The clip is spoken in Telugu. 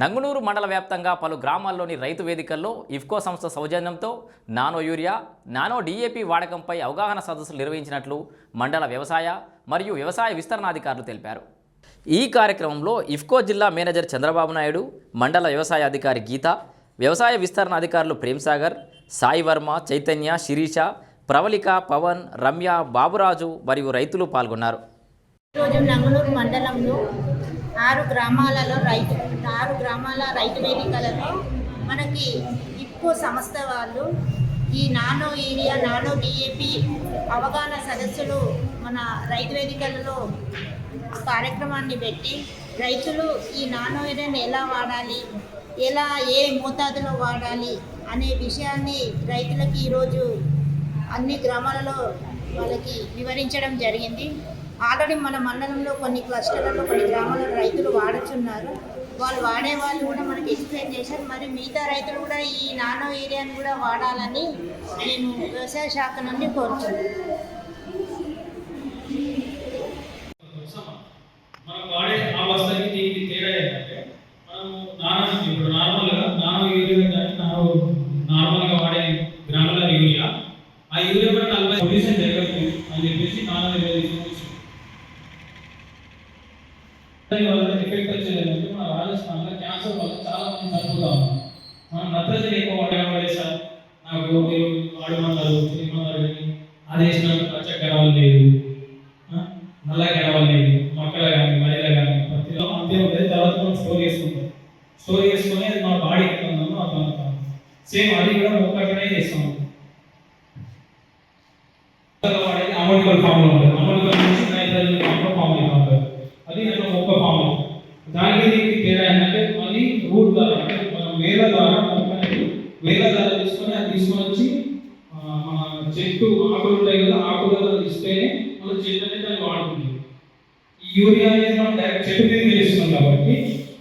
నంగునూరు మండల వ్యాప్తంగా పలు గ్రామాల్లోని రైతు వేదికల్లో ఇఫ్కో సంస్థ సౌజన్యంతో నానో యూరియా నానో డీఏపీ వాడకంపై అవగాహన సదస్సులు నిర్వహించినట్లు మండల వ్యవసాయ మరియు వ్యవసాయ విస్తరణాధికారులు తెలిపారు. ఈ కార్యక్రమంలో ఇఫ్కో జిల్లా మేనేజర్ చంద్రబాబు నాయుడు మండల వ్యవసాయ అధికారి గీత వ్యవసాయ విస్తరణ అధికారులు ప్రేమ్సాగర్ సాయి వర్మ చైతన్య శిరీష ప్రవళిక పవన్ రమ్య బాబురాజు మరియు రైతులు పాల్గొన్నారు. ఈరోజు మండలంలో ఆరు గ్రామాలలో రైతు ఆరు గ్రామాల రైతు వేదికలలో మనకి ఇప్కో సంస్థ వాళ్ళు ఈ నానో ఏరియా నానో డిఏపి అవగాహన సదస్సులు మన రైతు వేదికలలో కార్యక్రమాన్ని పెట్టి రైతులు ఈ నానో ఏరియాని ఎలా వాడాలి ఎలా ఏ మోతాదులో వాడాలి అనే విషయాన్ని రైతులకి ఈరోజు అన్ని గ్రామాలలో వాళ్ళకి వివరించడం జరిగింది. ఆల్రెడీ మన మండలంలో కొన్ని క్లస్టర్లలో కొన్ని గ్రామాల్లో రైతులు వాడుతున్నారు. వాళ్ళు వాడే వాళ్ళు కూడా మనకి ఎక్స్ప్లెయిన్ చేశారు. మరి మిగతా రైతులు కూడా ఈ నానో ఏరియాని కూడా వాడాలని నేను వ్యవసాయ శాఖ నుండి కోరుతున్నాను మనం వాడే ఆ వస్తువుకి దీనికి తేడా ఏంటంటే మనం నానో ఇప్పుడు నార్మల్గా నానో యూరియా కానీ నానో నార్మల్గా వాడే గ్రాముల యూరియా ఆ యూరియా కూడా నలభై పొల్యూషన్ జరగదు అని చెప్పేసి నానో యూరియా తీసుకొచ్చి ఎఫెక్ట్ వచ్చేది మన రాజస్థాన్లో క్యాన్సర్ వల్ల చాలా మంది చనిపోతా ఉన్నారు. మనం నత్రజని ఎక్కువ నాకు వాడమన్నారు తినమన్నారు అది వేసినాక పచ్చ గడవలు లేదు నల్ల లేదు కానీ మరిలో కానీ పత్తిలో అంతే ఉంటుంది తర్వాత మనం స్టోర్ చేసుకుంటాం. స్టోర్ చేసుకొని అది మన బాడీ ఎట్లుందో అట్లా సేమ్ అది కూడా మొక్కగానే చేస్తాం. వాడేది ఫామ్లో ఉంటుంది నుంచి నైట్రోజన్ ఫామ్లో ఫామ్ అవుతుంది అది అట్లా మొక్క ఫామ్ దానికి దీనికి తేడా రూట్ ద్వారా అంటే మనం వేల ద్వారా మొక్క అనేది వేల ద్వారా తీసుకొని అది తీసుకొని వచ్చి మన చెట్టు ఆకులు ఉంటాయి కదా ఆకుల ద్వారా ఇస్తేనే మన చెట్టు అనేది దాన్ని వాడుతుంది. ఈ యూరియా అనేది మనం డైరెక్ట్ చెట్టు మీద తెలుస్తుంది కాబట్టి